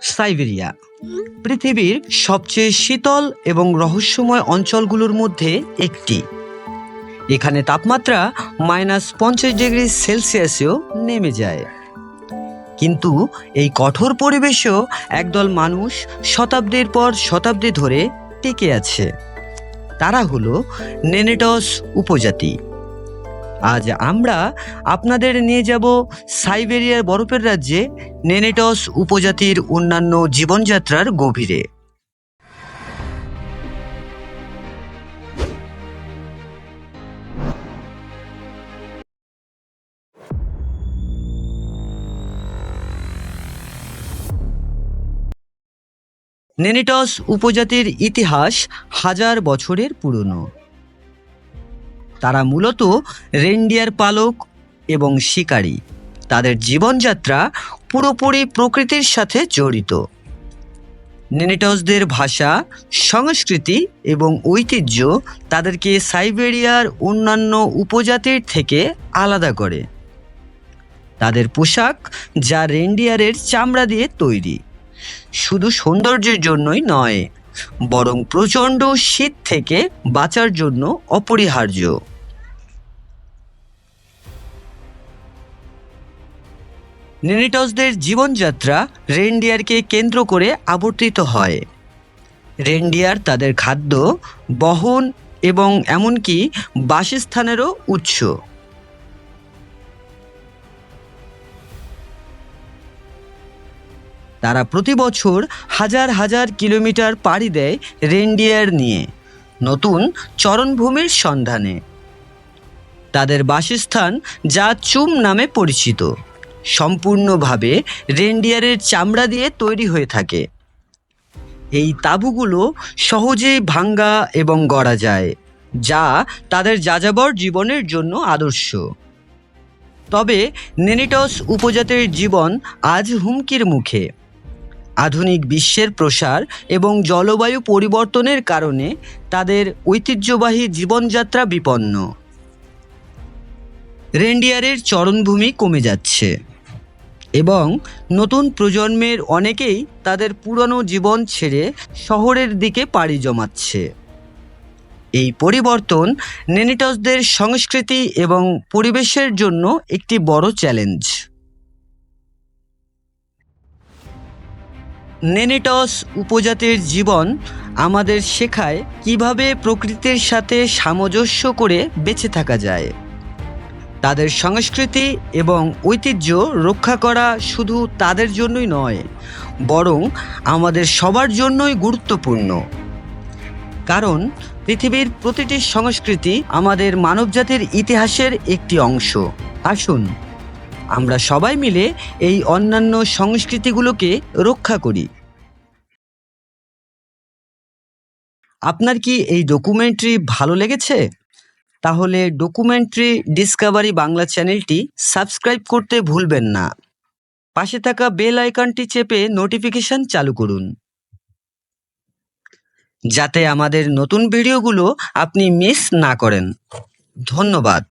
Siberia. পৃথিবীর সবচেয়ে শীতল এবং রহস্যময় অঞ্চলগুলোর মধ্যে একটি। এখানে তাপমাত্রা মাইনাস পঞ্চাশ ডিগ্রি সেলসিয়াসেও নেমে যায়। কিন্তু এই কঠোর পরিবেশেও একদল মানুষ শতাব্দীর পর শতাব্দী ধরে টিকে আছে। তারা হলো নেনেটস উপজাতি। আজ আমরা আপনাদের নিয়ে যাব সাইবেরিয়ার বরফের রাজ্যে নেনেটস উপজাতির অন্যান্য জীবনযাত্রার গভীরে। নেনেটস উপজাতির ইতিহাস হাজার বছরের পুরনো। তারা মূলত রেন্ডিয়ার পালক এবং শিকারী। তাদের জীবনযাত্রা পুরোপুরি প্রকৃতির সাথে জড়িত। নেনেটসদের ভাষা, সংস্কৃতি এবং ঐতিহ্য তাদেরকে সাইবেরিয়ার অন্যান্য উপজাতির থেকে আলাদা করে। তাদের পোশাক যা রেন্ডিয়ারের চামড়া দিয়ে তৈরি। শুধু সৌন্দর্যের জন্যই নয়, বরং প্রচণ্ড শীত থেকে বাঁচার জন্য অপরিহার্য। নেনিটসদের জীবনযাত্রা রেনডিয়ারকে কেন্দ্র করে আবর্তিত হয়। রেনডিয়ার তাদের খাদ্য, বহন এবং এমনকি বাসস্থানেরও উৎস। তারা প্রতি বছর হাজার হাজার কিলোমিটার পাড়ি দেয় রেনডিয়ার নিয়ে, নতুন চরণভূমির সন্ধানে। তাদের বাসস্থান যা চুম নামে পরিচিত। সম্পূর্ণভাবে রেন্ডিয়ারের চামড়া দিয়ে তৈরি হয়ে থাকে। এই তাঁবুগুলো সহজেই ভাঙ্গা এবং গড়া যায়, যা তাদের যাযাবর জীবনের জন্য আদর্শ। তবে নেনিটস উপজাতির জীবন আজ হুমকির মুখে। আধুনিক বিশ্বের প্রসার এবং জলবায়ু পরিবর্তনের কারণে তাদের ঐতিহ্যবাহী জীবনযাত্রা বিপন্ন। রেন্ডিয়ারের চরণভূমি কমে যাচ্ছে। এবং নতুন প্রজন্মের অনেকেই তাদের পুরনো জীবন ছেড়ে শহরের দিকে পাড়ি জমাচ্ছে। এই পরিবর্তন নেনিটসদের সংস্কৃতি এবং পরিবেশের জন্য একটি বড় চ্যালেঞ্জ। নেনিটস উপজাতির জীবন আমাদের শেখায় কীভাবে প্রকৃতির সাথে সামঞ্জস্য করে বেঁচে থাকা যায়। তাদের সংস্কৃতি এবং ঐতিহ্য রক্ষা করা শুধু তাদের জন্যই নয়, বরং আমাদের সবার জন্যই গুরুত্বপূর্ণ। কারণ পৃথিবীর প্রতিটি সংস্কৃতি আমাদের মানবজাতির ইতিহাসের একটি অংশ। আসুন, আমরা সবাই মিলে এই অন্যান্য সংস্কৃতিগুলোকে রক্ষা করি। আপনার কি এই ডকুমেন্টারি ভালো লেগেছে? তাহলে ডকুমেন্টারি ডিসকাভারি বাংলা চ্যানেলটি সাবস্ক্রাইব করতে ভুলবেন না। পাশে থাকা বেল আইকনটি চেপে নোটিফিকেশন চালু করুন। যাতে আমাদের নতুন ভিডিওগুলো আপনি মিস না করেন। ধন্যবাদ।